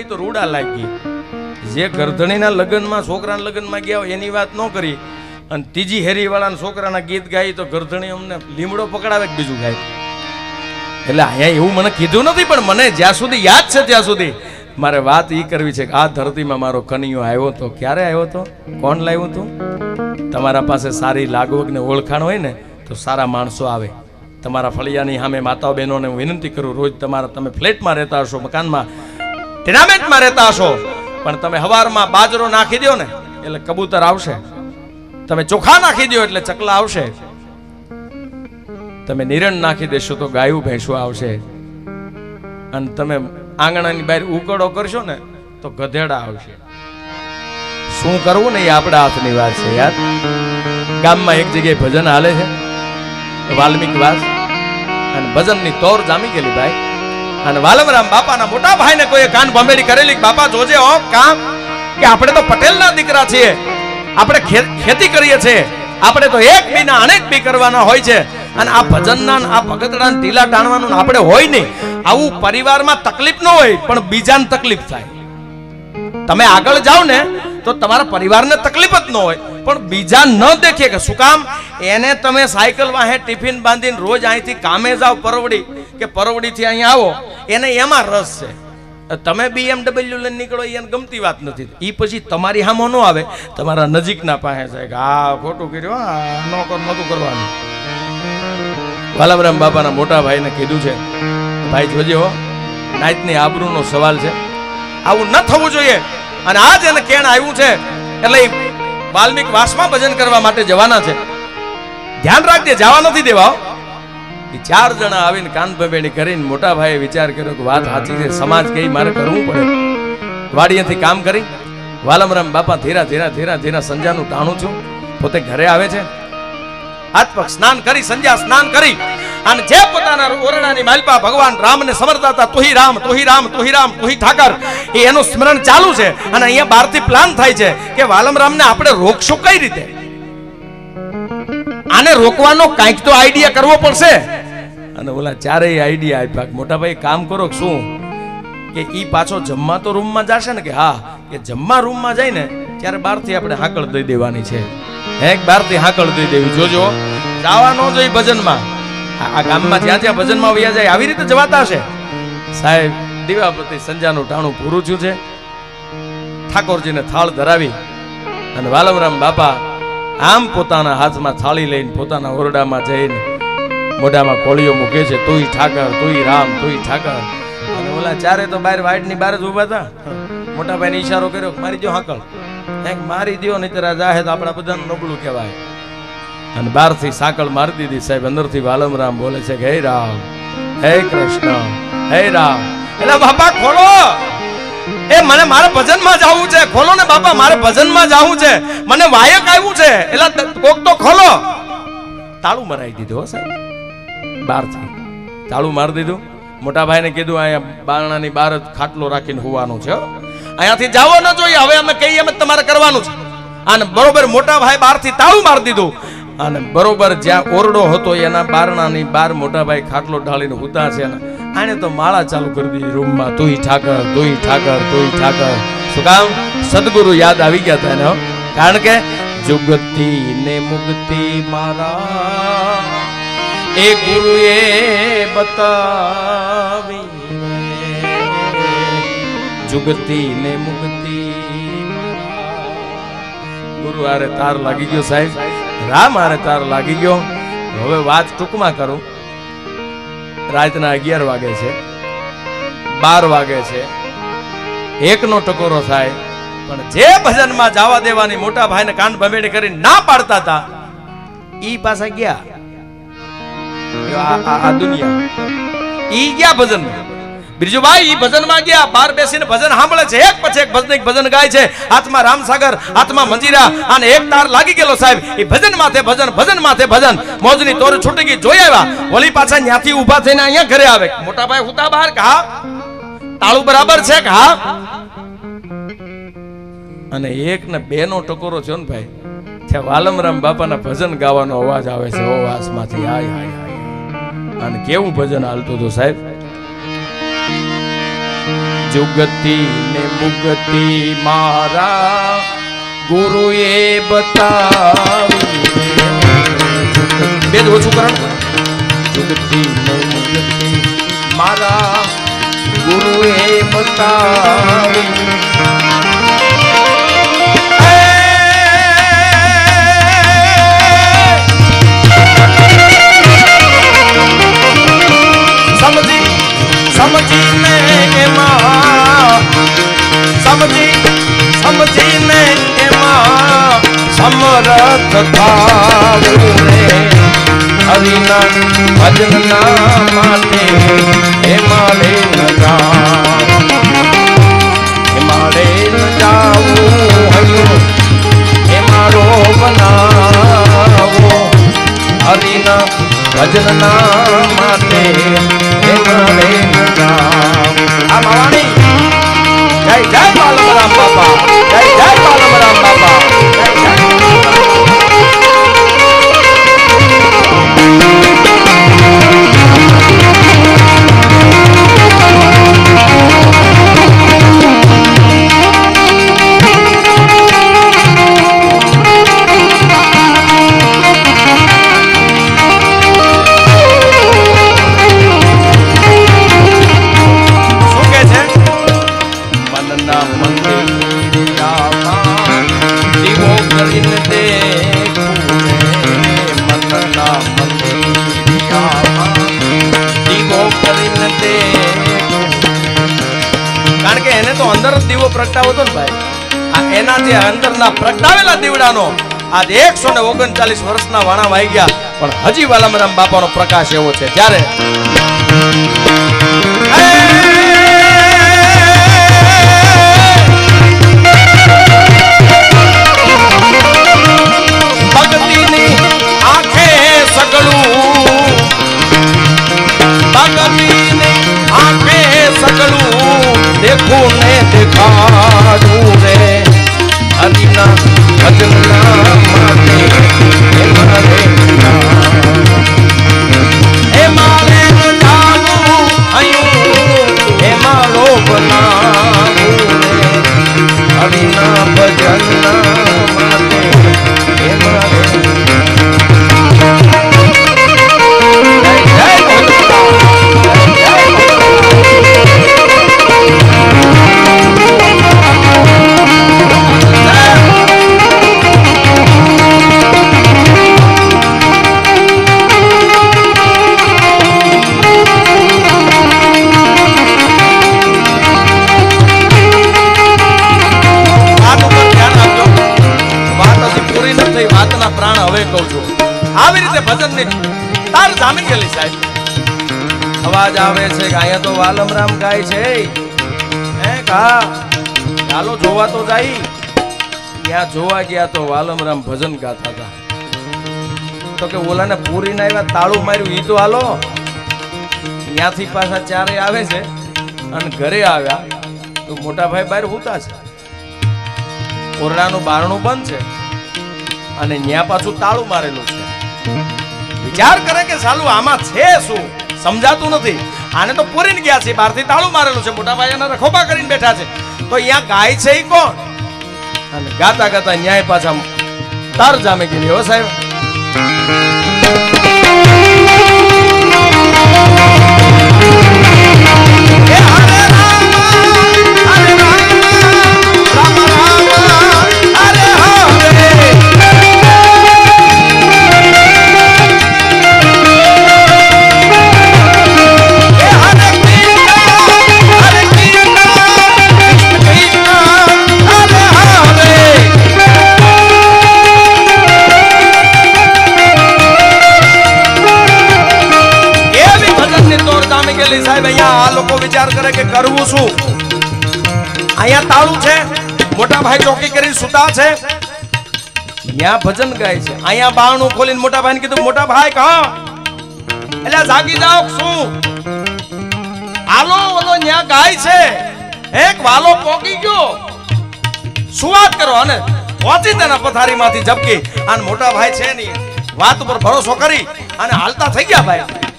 તો રૂડા લાગી. જે ગરધણીના લગ્નમાં, છોકરાના લગ્નમાં ગયા હોય, એની વાત ન કરી. અને ત્રીજી હેરીવાળાના છોકરાના ગીત ગાઈ તો ગરધણી અમને લીમડો પકડાવે બીજું ગાય. એટલે અહીંયા એવું મને કીધું નથી, પણ મને જ્યાં સુધી યાદ છે ત્યાં સુધી મારે વાત એ કરવી છે કે આ ધરતીમાં મારો કનિયો આવ્યો તો ક્યારે આવ્યો તો? કોણ લાવ્યું હતું તમારા પાસે સારી લાગવગ ને ઓળખાણ હોય ને, તો સારા માણસો આવે. તમારા ફળિયાની સામે માતાઓ બહેનોને હું વિનંતી કરું, રોજ તમારા તમે ફ્લેટમાં રહેતા હશો મકાનમાં ટેનામેન્ટમાં રહેતા હશો. પણ તમે હવારમાં બાજરો નાખી દો ને, એટલે કબૂતર આવશે. તમે ચોખા નાખી દો એટલે ચકલા આવશે. તમે નિરણ નાખી દેશો તો ગાયું ભેંસું આવશે. અને તમે આંગણાની બહાર ઉકળો કરશો ને, તો ગધેડા આવશે. શું કરવું ને એ આપણા હાથની વાત છે યાર ગામમાં એક જગ્યાએ ભજન હાલે છે. વાલ્મીક વાસ. અને ભજનની તોર જામી ગયેલી, ભાઈ. અને વાલમરામ બાપાના મોટા ભાઈને કોઈ કાન ભમેડી કરેલી. બાપા, જોજે હો, કામ કે આપણે તો પટેલના દીકરા છીએ. આપણે ખેતી કરીએ છીએ. આપણે તો એક બીના અનેક બી કરવાના હોય છે. અને આ ભજનના આ ભગતડા ટીલા ટાણવાનું આપણે હોય નહીં. આવું પરિવારમાં તકલીફ ન હોય, પણ બીજાને તકલીફ થાય. તમે આગળ જાઓ ને, તો તમારા પરિવારને તકલીફ જ ન હોય. પણ બીજા ન દેખીએ કે શું કામ? એને તમે સાયકલ વાહે ટિફિન બાંધીને રોજ અહીંથી કામે જાઓ પરવડી. કે પરવડીથી અહીંયા આવો. એને એમાં રસ છે. તમે બીએમડબલ્યુ લઈને નીકળો એને ગમતી વાત નથી. એ પછી તમારી હામો ન આવે, તમારા નજીકના પાસે જાય કે આ ખોટું કર્યું, આ ન કરવાનું. વાલાબરામ બાપાના મોટા ભાઈને કીધું છે, ભાઈ, જોજે હો, નાઈટની આબરૂનો સવાલ છે. આવું ન થવું જોઈએ. અને આજ એને કેણ આવ્યું છે, એટલે વાલ્મિક વાસમાં ભજન કરવા માટે જવાના છે. ધ્યાન રાખજે, જવા નથી દેવા ચાર જણા આવીને કાનભાઈ કરીને મોટા ભાઈએ વિચાર કર્યો કે વાત સાચી છે, સમાજ કઈ મારે કરવું પડે. વાડીએથી કામ કરી, વાલમરામ બાપા ધીરા ધીરા ધીરા ધીરા સંજાનું ટાણું છું પોતે ઘરે આવે છે. હાથ પગ સ્નાન કરી, સંધ્યા સ્નાન કરી, અને જે પોતાના ઓરડાની માલપા ભગવાન રામને સમરતા હતા, તુહી રામ તુહી રામ તુહી રામ, તુહી ઠાકર, એ એનું સ્મરણ ચાલુ છે. અને અહીંયા બહારથી પ્લાન થાય છે કે વાલમરામને આપણે રોકશું કઈ રીતે? આને રોકવાનો કાંઈક તો આઈડિયા કરવો પડશે. અને ઓલા ચારેય આઈડિયા આપ્યા કે, મોટા ભાઈ, કામ કરો શું? કે ઈ પાછો જમવા તો રૂમમાં જશે ને કે, હા, કે જમવા રૂમમાં જાય ને, ત્યારે બહારથી આપણે હાકળ દઈ દેવાની છે. હે બહારથી હાકળ દઈ દેવી? જોજો જવા ન જોઈ ભજનમાં. આ ગામમાં જ્યાં જ્યાં ભજનમાં વયા જાય, આવી રીતે જવાતા હશે. સાહેબ દીવાપતિ સંજાનું ટાણું પૂરું થયું છે. ઠાકોરજીને થાળ ધરાવી અને વાલમરામ બાપા આમ પોતાના હાથમાં થાળી લઈને પોતાના ઓરડામાં જઈને મોઢામાં કોળીઓ મૂકે છે, તુંય ઠાકર, તુંય રામ, તુંય ઠાકર. અને ઓલા ચારે તો બહારની બહાર જ ઊભા હતા. મોટા ભાઈને ઈશારો કર્યો, મારી દો હાકળ. એક મારી દો નહીં તરા જાહે તો આપણા બધાનું નબળું કહેવાય. અને બહારથી સાંકળ મારી દીધી, સાહેબ, અંદરથી વાલમ રામ બોલે છે કે, હે રામ, હે કૃષ્ણ, હે રામ. એટલે બાપા, ખોલો! એ મને મારે ભજનમાં જવું છે. ખોલો ને બાપા, મારે ભજનમાં જવું છે. મને વાયક આવ્યું છે. એટલે કોક તો ખોલો. તાળું મરાઈ દીધું હો, સાહેબ. બહારથી તાળું મારી દીધું. મોટા ભાઈને કીધું, અહીંયા બારણાની બહાર જ ખાટલો રાખીને હોવાનું છે અહીંયાથી જાવો ન જોઈએ, હવે અમે કહીએ જ તમારે કરવાનું છે. અને બરોબર મોટા ભાઈ બહારથી તાળું મારી દીધું. અને બરોબર જ્યાં ઓરડો હતો, એના બારણાની બાર મોટા ભાઈ ખાટલો ઢાળીને ઉતા છે ને આને તો માળા ચાલુ કરી દીધી રૂમમાં. તુંય ઠાકર તુંય ઠાકર તુંય ઠાકર. શું કામ? સદગુરુ યાદ આવી ગયા હતા એને કારણ કે જુગતી ને મુક્તિ મારા એ ગુરુએ બતાવી. જુગતી ને મુક્તિ ગુરુ, આરે તાર લાગી ગયો સાહેબ. રામ, આરે તાર લાગી ગયો. હવે વાત ટૂંકમાં કરું. રાતના અગિયાર વાગે છે. બાર વાગે છે. એકનો ટકોરો થાય. પણ જે ભજનમાં જવા દેવાની મોટા ભાઈને કાન ભમેડી કરી ના પાડતા હતા, ઈ પાછા ગયા. ભજન સાંભળે છે. એક પછી એક ભજન ભજન ગાય છે. હાથમાં રામસાગર હાથમાં મંજીરા અને એક તાર લાગી ગયેલો સાહેબ. એ ભજન માથે ભજન ભજન માથે ભજન. મોજની તોર છૂટી ગઈ. જોઈ આવ્યા. વળી પાછા ત્યાંથી ઊભા થઈને અહીંયા ઘરે આવે. મોટા ભાઈ હુતા બહાર કે હા? તાળું બરાબર છે કે હા? અને એક ને બે નો ટકોરો છે ભાઈ. ત્યાં વાલમરામ બાપાના ભજન ગાવાનો અવાજ આવે છે. ઓ વાસમાંથી. હાય હાય અને કેવું ભજન હાલતું હતું સાહેબ? જુગતિ ને મુગતિ મારા ગુરુએ બતાવી. બે જ ઓછું કરણ જુગતિ ને મુગતિ મારા ગુરુએ બતાવી. રે હરિના ભજનના માટે હિમાલય ન જાઉં હિમાલય ન જાવું હયું હિમારો બનાવો હરિના ભજનના માટે હિમાલય ન જાઉં આ માવાની જય જય બાલમરામ બાપા જય જય બાલમરામ બાપા પ્રગટાવો હતો ને ભાઈ. આ એના જે અંદરના પ્રગટાવેલા દીવડાનો આજ એકસો ને ઓગણચાલીસ વર્ષના વાણા વાઈ ગયા. પણ હજી વાલામરામ બાપાનો પ્રકાશ એવો છે. જ્યારે હરિના આવી રીતે ભજનની તાર જામી ગયેલી સાહેબ. અવાજ આવે છે કે અહીંયા તો વાલમરામ ગાય છે. હે કા? ચાલો જોવા તો જાય. ત્યાં જોવા ગયા તો વાલમરામ ભજન ગાતા હતા. તો કે ઓલાને પૂરીને આવ્યા, તાળું માર્યું, ઈ તો હાલો. ત્યાંથી પાછા ચારે આવે છે અને ઘરે આવ્યા. તો મોટા ભાઈ બહાર હોતા છે. ઓરડાનું બારણું બંધ છે. અને ન્યા પાછું તાળું મારેલું છે. વિચાર કરે કે સાલું આમાં છે શું? સમજાતું નથી. આને તો પૂરીને ગયા છે, બહારથી તાળું મારેલું છે, મોટા ભાઈ રખોપા કરીને બેઠા છે. તો અહીંયા ગાય છે એ કોણ? અને ગાતા ગાતા ન્યાય પાછા તાર જામે ગયેલી હો સાહેબ. તોર સાહેબ, અહીંયા આ લોકો વિચાર કરે કે કરવું શું? અહીંયા તાળું છે, મોટા ભાઈ ચોકી કરી સુતા છે. ત્યાં ભજન ગાય છે. અહીંયા બારણું ખોલીને મોટા ભાઈને કીધું, મોટા ભાઈ, કહો. એટલે જાગી જાઓ શું? આલો ઓલો ન્યા ગાય છે. એક વાલો પોકી ગયો. શું વાત કરો, અને પહોંચી તેના પથારીમાંથી ઝબકી. અને મોટા ભાઈ છે નહીં. વાત ઉપર ભરોસો કરી અને હાલતા થઈ ગયા ભાઈ.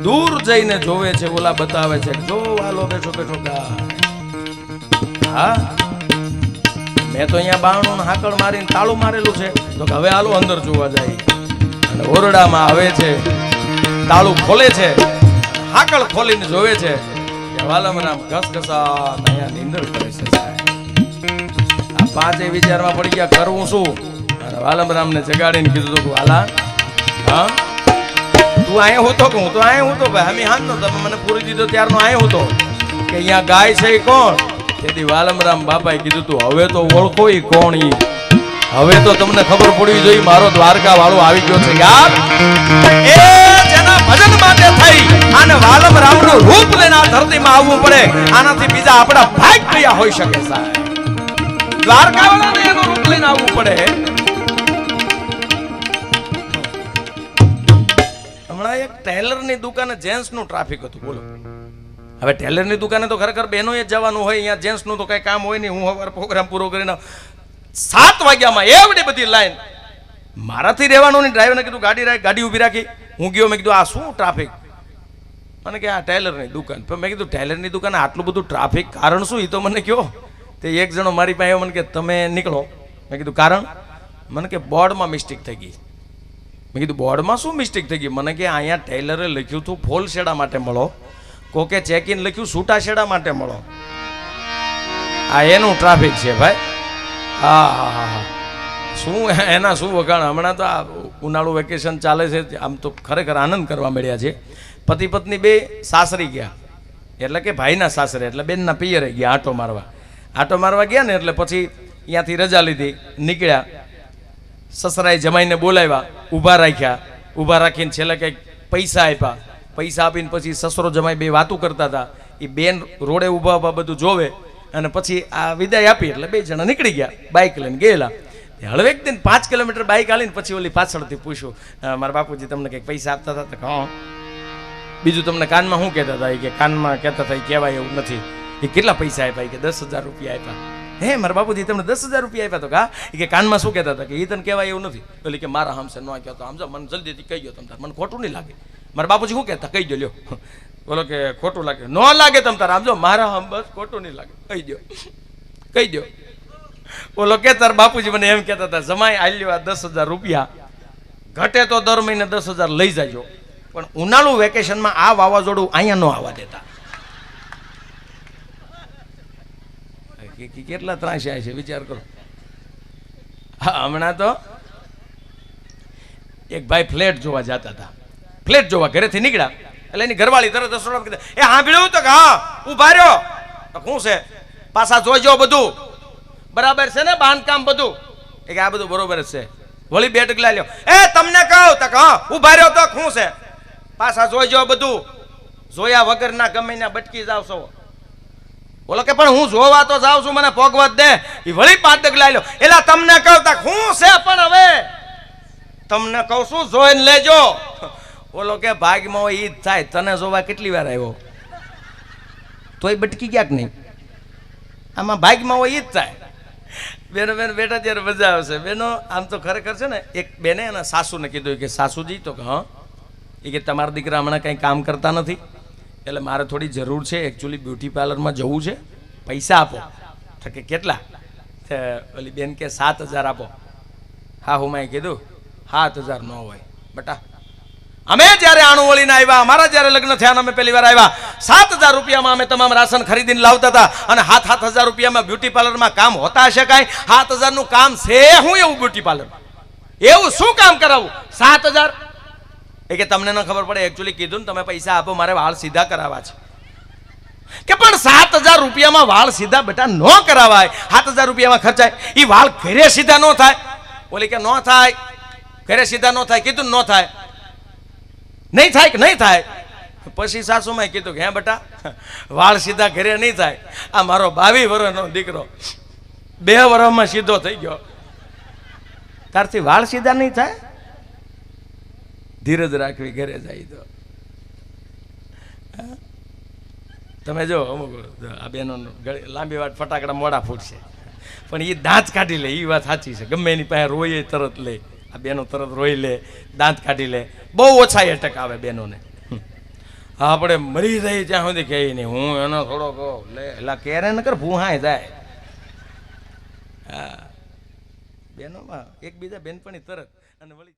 દૂર જઈને જોવે છે, ઓલા બતાવે છે જો વાલો બેઠો બેઠો હા? મેં તો અહીંયા બાણું હાકળ મારીને તાળું મારેલું છે. તો હવે આલો અંદર જોવા જાય. અને ઓરડામાં આવે છે, તાળું ખોલે છે હાકળ ખોલીને જોવે છે કે વાલમ રામ ઘસઘસા અહીંયા નીંદર કરે છે આ પાંચે વિચારમાં પડી ગયા કરવું શું? અને વાલમ જગાડીને કીધું હતું વાલા, હા? તું અહીંયા હોતો કે હું તો અહીંયા હોતો ભાઈ હમી હાથ નો તમે મને પૂરી દીધો ત્યારનો અહીંયા હોતો કે અહીંયા ગાય છે એ કોણ? તેથી વાલમરામ બાપાએ કીધું તું, હવે તો ઓળખો એ કોણ ઈ. હવે તો તમને ખબર પડવી જોઈએ, મારો દ્વારકા વાળો આવી ગયો છે. યાર એ જેના ભજન માટે થઈ અને વાલમ રામનું રૂપ લઈને આ ધરતીમાં આવવું પડે. આનાથી બીજા આપણા ભાગ કયા હોઈ શકે સાહેબ. દ્વારકા વાળાને એનું રૂપ લઈને આવવું પડે. એક ટેલરની દુકાને જેન્ટ્સનું ટ્રાફિક હતું, બોલો. હવે ટેલરની દુકાને તો ખરેખર બહેનોએ જ જવાનું હોય, અહીંયા જેન્ટ્સનું તો કઈ કામ હોય નહીં. હું હવે પ્રોગ્રામ પૂરો કરીને સાત વાગ્યામાં એવડી બધી લાઈન. મારાથી રહેવાનું નહીં. ડ્રાઈવરને કીધું, ગાડી રાખ, ગાડી ઊભી રાખી. હું ગયો, મેં કીધું, આ શું ટ્રાફિક મને કે, આ ટેલરની દુકાન. પણ મેં કીધું, ટેલરની દુકાને આટલું બધું ટ્રાફિક કારણ શું? એ તો મને કહો તે એક જણો મારી પાસે મને કે, તમે નીકળો. મેં કીધું, કારણ? મને કે, બોર્ડમાં મિસ્ટેક થઈ ગઈ. મેં કીધું, બોર્ડમાં શું મિસ્ટેક થઈ ગઈ? મને કે, અહીંયા ટેલરે લખ્યું હતું ફોલ શેડા માટે મળો. કોકે ચેક ઇન લખ્યું છૂટા શેડા માટે મળો. આ એનું ટ્રાફિક છે ભાઈ. હા હા હા હા. શું એના શું વખાણ? હમણાં તો આ ઉનાળુ વેકેશન ચાલે છે, આમ તો ખરેખર આનંદ કરવા મળ્યા છે. પતિ પત્ની બે સાસરી ગયા. એટલે કે ભાઈના સાસરે, એટલે બેનના પિયરે ગયા, આટો મારવા. આટો મારવા ગયા ને, એટલે પછી ત્યાંથી રજા લીધી, નીકળ્યા. સસરાએ જમાઈને બોલાવ્યા ઊભા રાખ્યા. ઊભા રાખીને છેલ્લે કંઈક પૈસા આપ્યા. પૈસા આપીને પછી સસરો જમાઈ બે વાતું કરતા હતા. એ બેન રોડે ઊભા ઊભા બધું જોવે અને પછી આ વિદાય આપી એટલે બે જણા નીકળી ગયા બાઇક લઈને ગયેલા. હળવે એક દિન પાંચ કિલોમીટર બાઇક હાલીને પછી ઓલી પાછળથી પૂછ્યું "અ, મારા બાપુજી તમને કંઈક પૈસા આપતા હતા? તો હા. બીજું તમને કાનમાં શું કહેતા હતા? એ કે કાનમાં કહેતા હતા એ કહેવાય એવું નથી. એ કેટલા પૈસા આપ્યા? કે દસ હજાર રૂપિયા આપ્યા. હે, મારા બાપુજી તમને દસ હજાર રૂપિયા આપ્યા તો કા? કે કાનમાં શું કહેતા હતા? કે એ તને કહેવાય એવું નથી. એટલે કે મારા હમસે ન કહો તો સમજો મને જલ્દીથી કહી દો તમ મને ખોટું નહીં લાગે. મારા બાપુજી શું કહેતા? કહી દો લ્યો. બોલો કે ખોટું લાગે. ન લાગે તમ તાર. સમજો મારા હમ બસ ખોટું નહીં લાગે. કહી દો કહી દો બોલો કે તાર બાપુજી મને એમ કહેતા હતા, જમાઈ આલ્યો આ દસ હજાર રૂપિયા. ઘટે તો દર મહિને દસ હજાર લઈ જાજો. પણ ઉનાળુ વેકેશનમાં આ વાવાઝોડું અહીંયા ન આવવા દેતા. કે- કેટલા ત્રાસ્યા છે? વિચાર કરો. હમણાં તો એક ભાઈ ફ્લેટ જોવા જતા હતા. ફ્લેટ જોવા ઘરેથી નીકળ્યા. એટલે એની ઘરવાળી તરત રસોડામાં કીધું, એ સાંભળ્યું તો કે હા ઊભા રહ્યો. તો શું છે, પાછા જોઈજો બધું. બરાબર છે ને બાંધકામ બધું? એ કે આ બધું બરોબર છે. વળી બે ટકલા લ્યો. એ, તમને કહું. તો હા ઊભા રહ્યો. તો શું છે, પાછા જોઈજો બધું. જોયા વગરના ગમે ના બટકી જાવ છો બોલો કે, પણ હું જોવા તો જાઉં છું, મને ભોગવત દે. એ વળી પાદક લાવી લો એલા, તમને કહું તા શું છે પણ હવે? તમને કહું છું, જોઈને લેજો. બોલો કે, ભાગમાં હોય ઈદ થાય. તને જોવા કેટલી વાર આવ્યો? તોય બટકી ક્યાંક નહીં. આમાં ભાગમાં હોય ઈદ થાય. બેનો, બેન, બેટા, ત્યારે મજા આવશે. બેનો, આમ તો ખરેખર છે ને, એક બેને એના સાસુને કીધું કે, સાસુજી, તો કે હા એ કે, તમારા દીકરા હમણાં કંઈ કામ કરતા નથી. એટલે મારે થોડી જરૂર છે એકચ્યુઅલી બ્યુટી પાર્લરમાં જવું છે. પૈસા આપો. તો કે કેટલા ઓલી બેન કે સાત હજાર આપો. હા, હું મેં કીધું, સાત હજાર ન હોય. બટા, અમે જ્યારે આણુ વળીને આવ્યા, અમારા જ્યારે લગ્ન થયા અમે પહેલી વાર આવ્યા, સાત હજાર રૂપિયામાં અમે તમામ રાશન ખરીદીને લાવતા હતા અને હાથ હાથ હજાર રૂપિયામાં બ્યુટી પાર્લરમાં કામ હોતા હશે કાંઈ? સાત હજારનું કામ છે હું એવું બ્યુટી પાર્લર એવું શું કામ કરાવું? સાત હજાર? એ કે તમને ન ખબર પડે એકચ્યુઅલી કીધું ને તમે પૈસા આપો, મારે વાળ સીધા કરાવવા છે. કે પણ સાત હજાર રૂપિયામાં વાળ સીધા બેટા ન કરાવાય. સાત હજાર રૂપિયામાં ખર્ચાય. એ વાળ ઘરે સીધા ન થાય. ઓલી કે ન થાય. ઘરે સીધા ન થાય. કીધું ન થાય. નહીં થાય કે નહીં થાય? પછી સાસુમાં કીધું કે, હે બેટા, વાળ સીધા ઘરે નહીં થાય. આ મારો બાવી વર્ષનો દીકરો બે વર્ષમાં સીધો થઈ ગયો. તારથી વાળ સીધા નહીં થાય? ધીરજ રાખવી ઘરે જાય તો? તમે જો અમુક, આ બેનો લાંબી વાત, ફટાકડા મોડા ફૂટશે. પણ એ દાંત કાઢી લે એ વાત સાચી છે. ગમે એની પાસે રોઈએ તરત લે. આ બેનો તરત રોઈ લે, દાંત કાઢી લે. બહુ ઓછા એટક આવે બેનોને. આપણે મરી જાય ત્યાં સુધી કહે નહીં. હું એનો થોડોક લે એટલે કેરે ન કર ભૂહાય જાય. હા. બેનોમાં એકબીજા બેનપણી તરત અને વળી